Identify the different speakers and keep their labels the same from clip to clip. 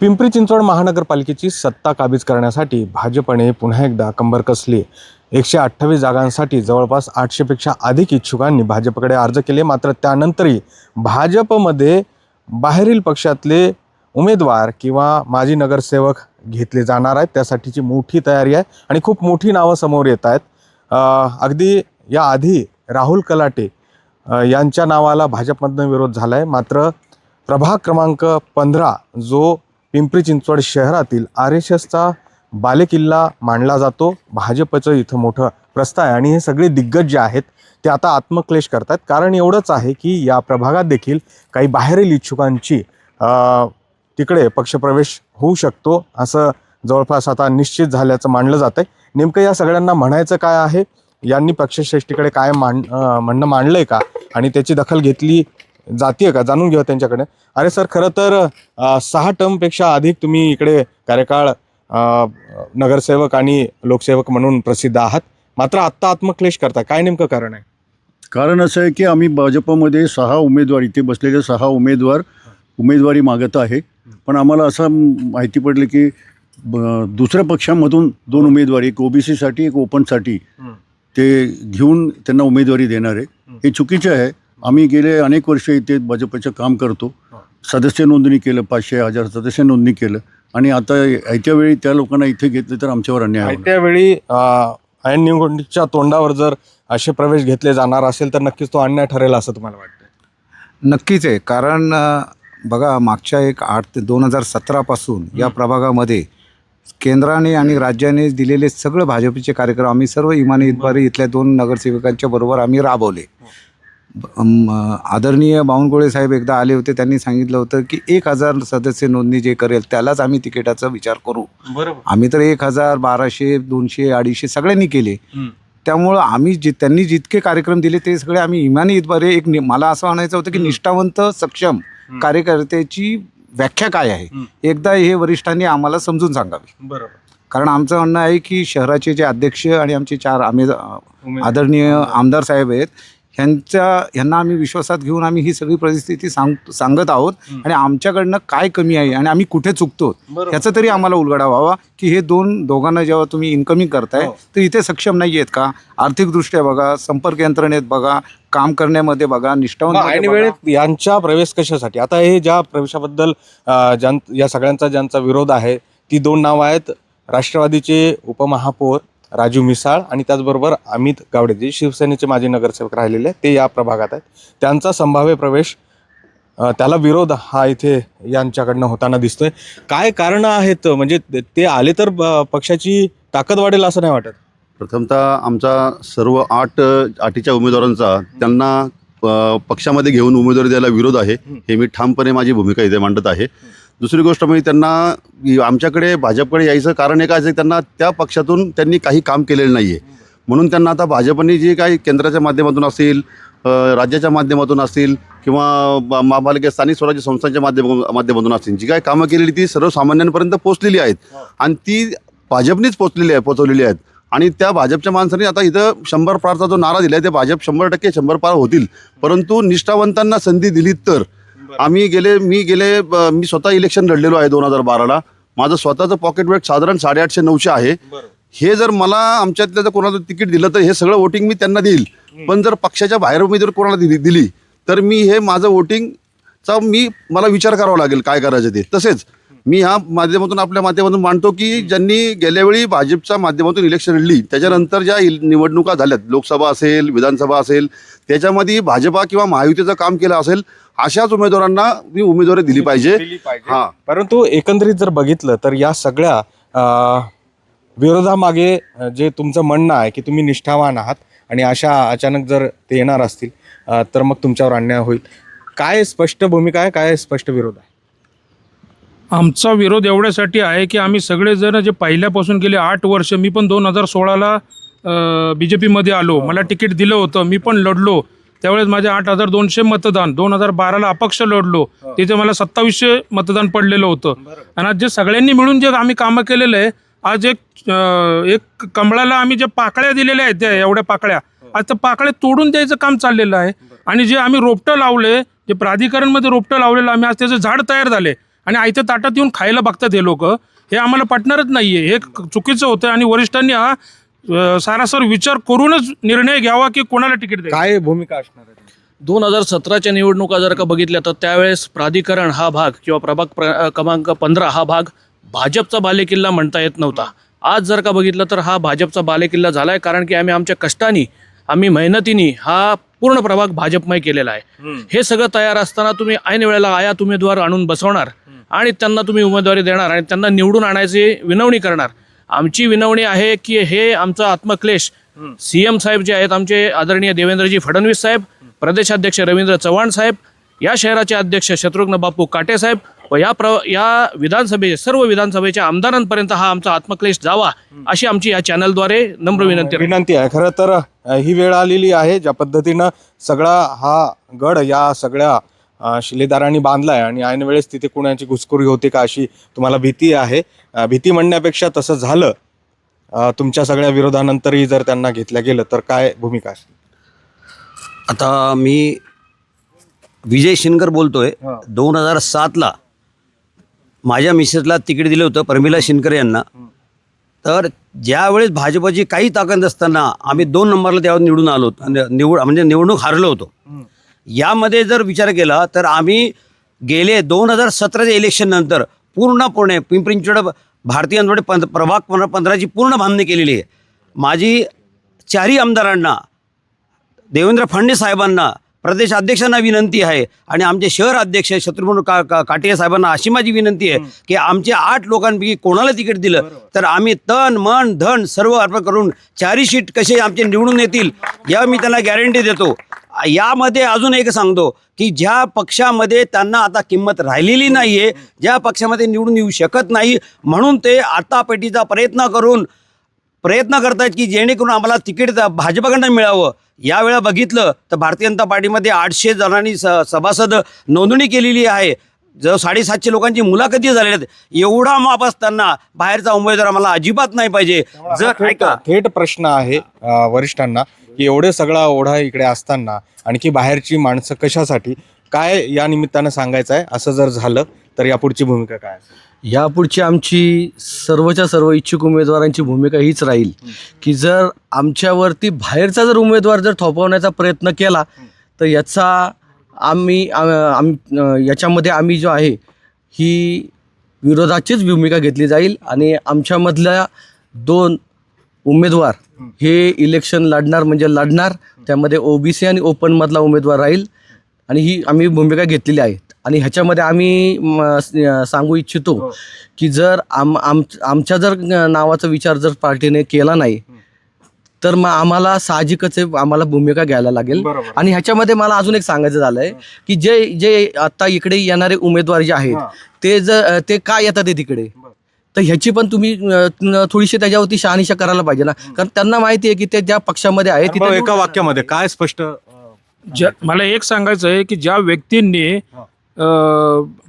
Speaker 1: पिंपरी चिंचवड महानगरपालिकेची सत्ता काबीज करण्यासाठी भाजपने पुन्हा एकदा कंबर कसली. एकशे अठ्ठावीस जागांसाठी जवळपास आठशेपेक्षा अधिक इच्छुकांनी भाजपकडे अर्ज केले मात्र त्यानंतरही भाजपमध्ये बाहेरील पक्षातले उमेदवार किंवा माजी नगरसेवक घेतले जाणार आहेत त्यासाठीची मोठी तयारी आहे आणि खूप मोठी नावं समोर येत आहेत. अगदी याआधी राहुल कलाटे यांच्या नावाला भाजपमधनं विरोध झाला आहे मात्र प्रभाग क्रमांक पंधरा जो पिंपरी चिंचवड शहरातील आर एस एसचा बालेकिल्ला मांडला जातो. भाजपचं इथं मोठं प्रस्ताव आहे आणि हे सगळे दिग्गज जे आहेत ते आता आत्मक्लेश करतात कारण एवढंच आहे की या प्रभागात देखील काही बाहेरील इच्छुकांची तिकडे पक्षप्रवेश होऊ शकतो. असं जवळपास आता निश्चित झाल्याचं मानलं जातं आहे नेमकं या सगळ्यांना म्हणायचं काय आहे? यांनी पक्षश्रेष्ठीकडे काय मान म्हणणं मांडलं आहे का? आणि त्याची दखल घेतली जाते का? जाणून घेऊ त्यांच्याकडे. अरे सर खरं तर सहा टर्मपेक्षा अधिक तुम्ही इकडे कार्यकाळ नगरसेवक आणि लोकसेवक म्हणून प्रसिद्ध आहात. मात्र आत्ता आत्मक्लेश करता काय नेमकं कारण आहे?
Speaker 2: कारण असं आहे की आम्ही भाजपमध्ये सहा उमेदवार इथे बसलेले सहा उमेदवार उमेदवारी मागत आहे. पण आम्हाला असं माहिती पडलं की दुसऱ्या पक्षामधून दोन उमेदवार एक ओबीसीसाठी एक ओपनसाठी ते घेऊन त्यांना उमेदवारी देणार आहे. हे चुकीचं आहे. आम्ही गेले अनेक वर्ष इथे भाजपचं काम करतो. सदस्य नोंदणी केलं पाचशे हजार सदस्य नोंदणी केलं. आणि आता याच्या वेळी त्या लोकांना इथे घेतलं तर आमच्यावर अन्याय होणार.
Speaker 1: त्यावेळी ऐन निवडणुकीच्या तोंडावर जर असे प्रवेश घेतले जाणार असेल तर नक्कीच तो अन्याय ठरेल असं तुम्हाला वाटतं
Speaker 3: नक्कीच आहे. कारण बघा मागच्या एक आठ ते दोन हजार सतरापासून या प्रभागामध्ये केंद्राने आणि राज्याने दिलेले सगळं भाजपचे कार्यक्रम आम्ही सर्व इमानी इतबारी इथल्या दोन नगरसेवकांच्या बरोबर आम्ही राबवले. आदरणीय बावनकुळे साहेब एकदा आले होते त्यांनी सांगितलं होतं की एक हजार सदस्य नोंदणी जे करेल त्यालाच आम्ही तिकिटाचा विचार करू.
Speaker 1: बरोबर.
Speaker 3: आम्ही तर एक हजार बाराशे दोनशे अडीचशे सगळ्यांनी केले. त्यामुळं आम्ही जी त्यांनी जितके कार्यक्रम दिले ते सगळे आम्ही इमानी इतबारे एक मला असं म्हणायचं होतं की निष्ठावंत सक्षम कार्यकर्त्याची व्याख्या काय आहे. एकदा हे वरिष्ठांनी आम्हाला समजून सांगावे.
Speaker 1: बरोबर.
Speaker 3: कारण आमचं म्हणणं आहे की शहराचे जे अध्यक्ष आणि आमचे चार आमे आदरणीय आमदार साहेब आहेत ह्यांच्या ह्यांना आम्ही विश्वासात घेऊन आम्ही ही सगळी परिस्थिती सांग सांगत आहोत. आणि आमच्याकडनं काय कमी आहे आणि आम्ही कुठे चुकतो. ह्याचा तरी आम्हाला उलगडा व्हावा की हे दोन दोघांना जेव्हा तुम्ही इन्कमिंग करताय
Speaker 1: हो.
Speaker 3: तर इथे सक्षम नाही आहेत का आर्थिकदृष्ट्या बघा संपर्क यंत्रणेत बघा काम करण्यामध्ये बघा
Speaker 1: ऐन
Speaker 3: निष्ठावंत
Speaker 1: वेळेत यांच्या प्रवेश कशासाठी आता हे ज्या प्रवेशाबद्दल ज्यां या सगळ्यांचा ज्यांचा विरोध आहे ती दोन नावं आहेत राष्ट्रवादीचे उपमहापौर राजू मिसाळ आणि त्याचबरोबर अमित गावडे जे शिवसेनेचे माजी नगरसेवक राहिलेले आहेत ते या प्रभागात आहेत. त्यांचा संभाव्य प्रवेश त्याला विरोध हा इथे यांच्याकडनं होताना दिसतोय. काय कारण आहेत? म्हणजे ते आले तर पक्षाची ताकद वाढेल असं नाही वाटत?
Speaker 4: प्रथमतः आमचा सर्व आठ आठीच्या उमेदवारांचा त्यांना पक्षामध्ये घेऊन उमेदवारी द्यायला विरोध आहे. हे मी ठामपणे माझी भूमिका इथे मांडत आहे. दुसरी गोष्ट म्हणजे त्यांना आमच्याकडे भाजपकडे यायचं कारण एक आहे त्यांना त्या पक्षातून त्यांनी काही काम केलेलं नाही आहे म्हणून त्यांना आता भाजपने जे काही केंद्राच्या माध्यमातून असेल अ, राज्याच्या माध्यमातून असतील किंवा ब- महापालिका स्थानिक स्वराज्य संस्थांच्या माध्यम माध्यमातून असतील जी काही कामं केलेली ती सर्वसामान्यांपर्यंत पोहोचलेली आहेत. आणि ती भाजपनेच पोचलेली आहे पोचवलेली आहेत. आणि त्या भाजपच्या माणसांनी आता इथं शंभर पारचा जो नारा दिला आहे ते भाजप शंभर टक्के शंभर पार होतील. परंतु निष्ठावंतांना संधी दिली तर आम्ही गेले मी गेले मी स्वतः इलेक्शन लढलेलो आहे दोन हजार बाराला. माझं स्वतःचं पॉकेट वेट साधारण साडेआठशे नऊशे आहे. हे जर मला आमच्यातलं जर कोणाला तिकीट दिलं तर हे सगळं वोटिंग मी त्यांना देईल. पण जर पक्षाच्या बाहेर उमेदवार कोणाला दिली दिली तर मी हे माझं वोटिंगचा मी मला विचार करावा लागेल काय करायचं ते. तसेच मी ह्या माध्यमातून आपल्या माध्यमातून मांडतो की ज्यांनी गेल्या वेळी भाजपच्या माध्यमातून इलेक्शन लढली त्याच्यानंतर ज्या निवडणुका झाल्यात लोकसभा असेल विधानसभा असेल त्याच्यामध्ये भाजपा किंवा महायुतीचं काम केलं असेल अशाच उमेदवारांना मी उमेदवारी दिली पाहिजे. हा.
Speaker 1: परंतु एकंदरीत जर बघितलं तर या सगळ्या विरोधामागे जे तुमचं म्हणणं आहे की तुम्ही निष्ठावान आहात आणि अशा अचानक जर ते येणार असतील तर मग तुमच्यावर अन्याय होईल. काय स्पष्ट भूमिका आहे काय स्पष्ट विरोध आहे?
Speaker 5: आमचा विरोध एवढ्यासाठी आहे की आम्ही सगळेजण जे पहिल्यापासून गेले आठ वर्ष मी पण दोन हजार सोळाला बी जे पीमध्ये आलो. मला तिकीट दिलं होतं मी पण लढलो. त्यावेळेस माझे आठ हजार दोनशे मतदान दोन हजार बाराला अपक्ष लढलो. तिथे मला सत्तावीसशे मतदान पडलेलं होतं. आणि आज जे सगळ्यांनी मिळून जे आम्ही कामं केलेलं आहे आज एक एक कमळाला आम्ही जे पाकळ्या दिलेल्या आहेत त्या एवढ्या पाकळ्या आज त्या पाकळ्या तोडून द्यायचं काम चाललेलं आहे. आणि जे आम्ही रोपटं लावले जे प्राधिकरणमध्ये रोपटं लावलेलं आम्ही आज त्याचं झाड तयार झाले. आणि आयत्या ताटात येऊन खायला बघतात हे लोक. हे आम्हाला पटणारच नाहीये. हे क- चुकीचं होतं आणि वरिष्ठांनी हा अ, सारासर विचार करूनच निर्णय घ्यावा की कोणाला तिकीट द्यायचं.
Speaker 1: काय भूमिका असणार आहे?
Speaker 6: दोन हजार सतराच्या निवडणुका जर का बघितल्या तर त्यावेळेस प्राधिकरण हा भाग किंवा प्रभाग प्र अ, क्रमांक पंधरा हा भाग भाजपचा बालेकिल्ला म्हणता येत नव्हता. आज जर का बघितलं तर हा भाजपचा बालेकिल्ला झाला आहे कारण की आम्ही आमच्या कष्टाने आम्ही मेहनतीने हा पूर्ण प्रभाग भाजपमय केलेला आहे. हे सगळं तयार असताना तुम्ही ऐन वेळेला आयात उमेदवार आणून बसवणार. आणि त्यांना तुम्ही उमेदवारी देणार आणि त्यांना निवडून आणायची विनवणी करणार. आमची विनवणी आहे की हे आमचा आत्मक्लेश. सी एम साहेब जे आहेत आमचे आदरणीय देवेंद्रजी फडणवीस साहेब प्रदेशाध्यक्ष रवींद्र चव्हाण साहेब या शहराचे अध्यक्ष शत्रुघ्न बापू काटे साहेब व या प्र या विधानसभे सर्व विधानसभेच्या आमदारांपर्यंत हा आमचा आत्मक्लेश जावा अशी आमची या चॅनलद्वारे नम्र विनंती आहे.
Speaker 1: विनंती आहे. खरं तर ही वेळ आलेली आहे ज्या पद्धतीनं सगळा हा गड या सगळ्या शिलेदारांनी बांधलाय आणि ऐन वेळेस तिथे कुणाची घुसखोरी होते का अशी तुम्हाला भीती आहे. भीती म्हणण्यापेक्षा तसं झालं तुमच्या सगळ्या विरोधानंतरही जर त्यांना घेतलं गेलं तर काय भूमिका असते?
Speaker 7: आता मी विजय शिनकर बोलतोय. दोन हजार सातला माझ्या मिसेसला तिकीट दिलं होतं प्रमिला शिनकर यांना. तर ज्यावेळेस भाजपची काही ताकद नसताना आम्ही दोन नंबरला त्यावर निवडून आलो निवड म्हणजे निवडणूक हारलो होतो. यामध्ये जर विचार केला तर आम्ही गेले दोन हजार सतराच्या इलेक्शननंतर पूर्णपणे पिंपरी चिंचवड भारतीय जनता पंध प्रभाग पंधरा पंधराची पूर्ण बांधणी केलेली आहे. माझी चारही आमदारांना देवेंद्र फडणवीस साहेबांना प्रदेश अध्यक्षांना विनंती आहे आणि आमचे शहर अध्यक्ष शत्रुघ्न का का काटिया साहेबांना अशी माझी विनंती आहे की आमच्या आठ लोकांपैकी कोणाला तिकीट दिलं तर आम्ही तन मन धन सर्व अर्पण करून चारही सीट कसे आमचे निवडून येतील या मी त्यांना गॅरंटी देतो. यामध्ये अजून एक सांगतो की ज्या पक्षामध्ये त्यांना आता किंमत राहिलेली नाही आहे ज्या पक्षामध्ये निवडून येऊ शकत नाही म्हणून ते आतापेटीचा प्रयत्न करून प्रयत्न करतायत की जेणेकरून आम्हाला तिकीट भाजपाकडनं मिळावं. यावेळा बघितलं तर भारतीय जनता पार्टीमध्ये आठशे जणांनी स सभासद नोंदणी केलेली आहे. जर साडेसातशे लोकांची मुलाखती झालेल्या आहेत. एवढा माप असताना बाहेरचा उमेदवार आम्हाला अजिबात नाही पाहिजे. जर
Speaker 1: थेट प्रश्न आहे वरिष्ठांना. की एवढे सगळा ओढा इकडे असताना आणखी बाहेरची माणसं कशासाठी काय या निमित्तानं सांगायचं आहे? असं जर झालं तर यापुढची भूमिका काय
Speaker 8: यापुढची आमची सर्वच्या सर्व इच्छुक उमेदवारांची भूमिका हीच राहील की जर आमच्यावरती बाहेरचा जर उमेदवार जर थोपवण्याचा प्रयत्न केला तर याचा आम्ही आम याच्यामध्ये आम्ही जो आहे ही विरोधाचीच भूमिका घेतली जाईल आणि आमच्यामधल्या दोन उमेदवार हे. इलेक्शन लढणार म्हणजे लढणार. त्यामध्ये ओबीसी आणि ओपनमधला उमेदवार राहील. आणि ही आम्ही भूमिका घेतलेली आहे. आणि ह्याच्यामध्ये आम्ही सांगू इच्छितो की जर आम आम आमच्या जर नावाचा विचार जर पार्टीने केला नाही तर मग आम्हाला साहजिकच आम्हाला भूमिका घ्यायला लागेल. आणि ह्याच्यामध्ये मला अजून एक सांगायचं झालंय की जे जे आता इकडे येणारे उमेदवार जे आहेत ते जर ते का येतात ते तिकडे? तर ह्याची पण तुम्ही अ, थोडीशी त्याच्यावरती शहानिशा करायला पाहिजे ना. कारण त्यांना माहिती आहे की ते ज्या पक्षामध्ये आहे
Speaker 1: अनुभव एका वाक्यामध्ये काय स्पष्ट? अ,
Speaker 5: ज्या मला एक सांगायचं आहे की ज्या व्यक्तींनी अ,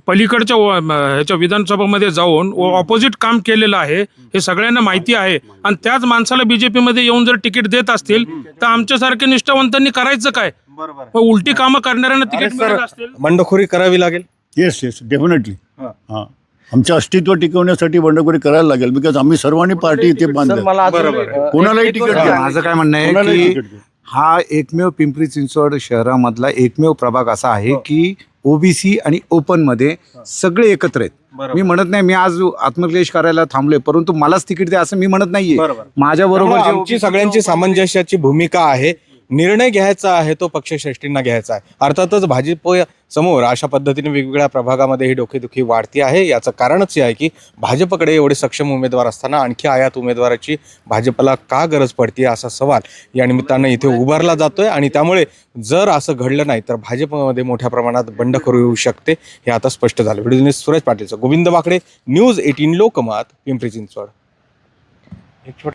Speaker 5: पलीकडच्या व- म- ह्याच्या विधानसभामध्ये जाऊन ऑपोजिट काम केलेलं आहे हे सगळ्यांना माहिती आहे. आणि त्याच माणसाला बीजेपी मध्ये येऊन जर तिकीट देत असतील तर आमच्यासारख्या निष्ठावंतांनी करायचं काय? मग उलटी कामं करणाऱ्यांना
Speaker 1: अरे
Speaker 5: तिकीट
Speaker 1: सर
Speaker 5: मिळत असतील?
Speaker 1: बंडखोरी करावी लागेल?
Speaker 2: येस येस डेफिनेटली हां. आमचं अस्तित्व टिकवण्यासाठी बंडखोरी करायला लागेल बिकॉज आम्ही सर्वांनी पार्टी इथे
Speaker 8: सर
Speaker 2: बांधल्या
Speaker 8: मला अजून
Speaker 1: बरोबर
Speaker 8: एक-
Speaker 2: कोणालाही तिकीट द्या.
Speaker 3: माझं काय म्हणणं आहे
Speaker 2: कोणालाही
Speaker 3: की
Speaker 2: तिकीट द्या.
Speaker 3: हा एकमेव पिंपरी चिंचवड शहरामधला एकमेव प्रभाग असा आहे की ओबीसी आणि ओपनमध्ये सगळे एकत्र आहेत. मी म्हणत नाही मी आज आत्मक्लेश करायला थांबलोय परंतु मलाच तिकीट द्या असं मी म्हणत नाहीये.
Speaker 1: बरोबर.
Speaker 3: माझ्या बरोबर
Speaker 1: आमची सगळ्यांची सामंजस्याची भूमिका आहे. निर्णय घ्यायचा आहे तो पक्षश्रेष्ठींना घ्यायचा आहे. अर्थातच भाजप समोर अशा पद्धतीने वेगवेगळ्या प्रभागामध्ये ही डोकेदुखी वाढती आहे. याचं कारणच हे आहे की भाजपकडे एवढे सक्षम उमेदवार असताना आणखी आयात उमेदवाराची भाजपला का गरज पडते असा सवाल या निमित्तानं इथे उभारला जातोय आणि त्यामुळे जर असं घडलं नाही तर भाजपमध्ये मोठ्या प्रमाणात बंडखोरी येऊ शकते हे आता स्पष्ट झालं. Video news Suresh पाटीलचं. Govind Bakade news eighteen Lokmat Pimpri Chinchwad. एक छोटा